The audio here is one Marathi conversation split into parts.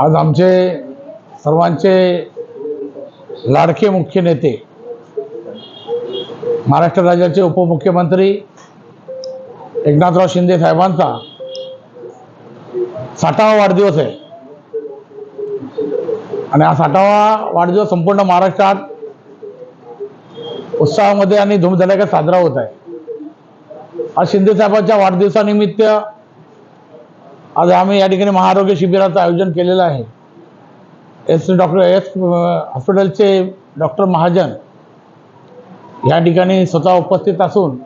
आज आमचे सर्वांचे लाडके मुख्य नेते महाराष्ट्र राज्याचे उपमुख्यमंत्री एकनाथराव शिंदे साहेबांचा साठावा वाढदिवस आहे. आणि हा साठावा वाढदिवस संपूर्ण महाराष्ट्रात उत्साहामध्ये आणि धूमधडाक्यात साजरा होत आहे. आज शिंदे साहेबांच्या वाढदिवसानिमित्त आज आम्ही या ठिकाणी महाआरोग्य शिबिराचं आयोजन केलेलं आहे. एस डॉक्टर एस हॉस्पिटलचे डॉक्टर महाजन या ठिकाणी स्वतः उपस्थित असून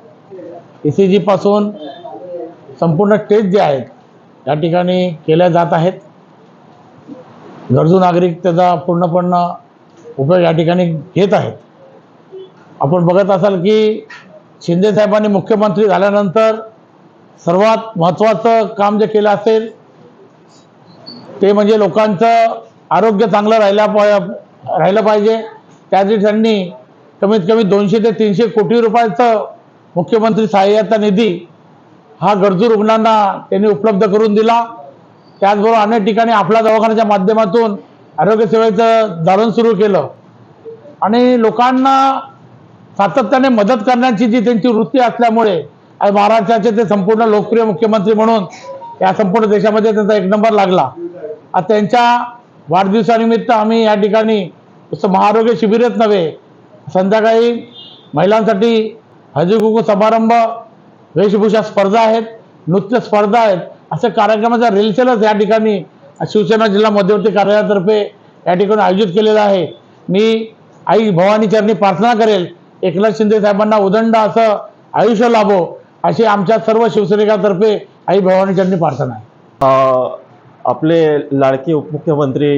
ई सी जीपासून संपूर्ण टेस्ट जे आहेत या ठिकाणी केल्या जात आहेत. गरजू नागरिक त्याचा पूर्णपणे उपयोग या ठिकाणी घेत आहेत. आपण बघत असाल की शिंदे साहेबांनी मुख्यमंत्री झाल्यानंतर सर्वात महत्त्वाचं काम जे केलं असेल ते म्हणजे लोकांचं आरोग्य चांगलं राहिल्या राहिलं पाहिजे. त्यासाठी त्यांनी कमीत कमी दोनशे ते तीनशे कोटी रुपयाचं मुख्यमंत्री सहाय्यता निधी हा गरजू रुग्णांना त्यांनी उपलब्ध करून दिला. त्याचबरोबर अनेक ठिकाणी आपल्या दवाखान्याच्या माध्यमातून आरोग्यसेवेचं दालन सुरू केलं. आणि लोकांना सातत्याने मदत करण्याची जी त्यांची वृत्ती असल्यामुळे महाराष्ट्राचे ते संपूर्ण लोकप्रिय मुख्यमंत्री म्हणून या संपूर्ण देशामध्ये त्यांचा एक नंबर लागला. आज त्यांच्या वाढदिवसानिमित्त आम्ही या ठिकाणी नुसतं महाआरोग्य शिबिरच नव्हे संध्याकाळी महिलांसाठी हळदी समारंभ वेशभूषा स्पर्धा आहेत नृत्य स्पर्धा आहेत असे कार्यक्रमाचा रिलसेलच या ठिकाणी शिवसेना जिल्हा मध्यवर्ती कार्यालयातर्फे या ठिकाणी आयोजित केलेला आहे. मी आई भवानी चरणी प्रार्थना करेल एकनाथ शिंदे साहेबांना उदंड असं आयुष्य लाभो. अशी आमच्या सर्व शिवसैनिकांतर्फे आई भवानी चरणी प्रार्थना आहे. आपले लाडके उपमुख्यमंत्री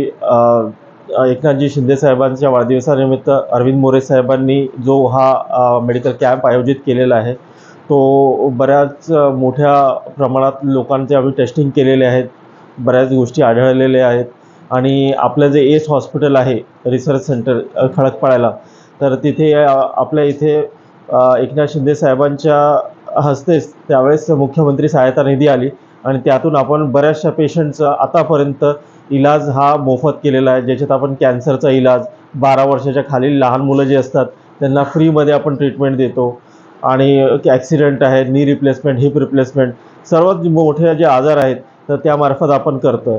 एकनाथजी शिंदे साहेबांच्या वाढदिवसानिमित्त अरविंद मोरे साहेबांनी जो हा मेडिकल कॅम्प आयोजित केलेला आहे तो बऱ्याच मोठ्या प्रमाणात लोकांचे आम्ही टेस्टिंग केलेले आहेत बऱ्याच गोष्टी आढळलेल्या आहेत आणि आपलं जे एस हॉस्पिटल आहे रिसर्च सेंटर अ, खडकपाड्याला तर तिथे आपल्या इथे एकनाथ शिंदे साहेबांच्या हस्तेच त्यावेळेस मुख्यमंत्री सहायता निधी आली आणि त्यातून आपण बऱ्याचशा पेशंटचा आतापर्यंत इलाज हा मोफत केलेला आहे ज्याच्यात आपण कॅन्सरचा इलाज बारा वर्षाच्या खालील लहान मुलं जे असतात त्यांना फ्रीमध्ये आपण ट्रीटमेंट देतो. आणि ॲक्सिडेंट आहे नी रिप्लेसमेंट हिप रिप्लेसमेंट सर्वात मोठे जे आजार आहेत तर त्यामार्फत आपण करतो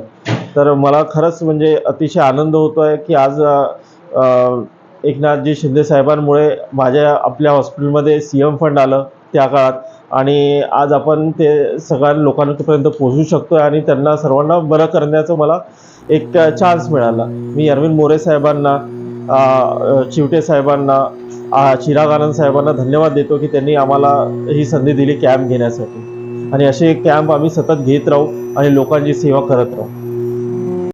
तर मला खरंच म्हणजे अतिशय आनंद होतो आहे की आज आ, आ, एकनाथजी शिंदे साहेबांमुळे माझ्या आपल्या हॉस्पिटलमध्ये सी एम फंड आलं त्या काळात. आणि आज आपण ते सगळ्या लोकांपर्यंत पोहोचू शकतो आणि त्यांना सर्वांना बरं करण्याचं मला एक चान्स मिळाला. मी अरविंद मोरे साहेबांना चिवटे साहेबांना चिराग आनंद साहेबांना धन्यवाद देतो की त्यांनी आम्हाला ही संधी दिली कॅम्प घेण्यासाठी. आणि असे कॅम्प आम्ही सतत घेत राहू आणि लोकांची सेवा करत राहू.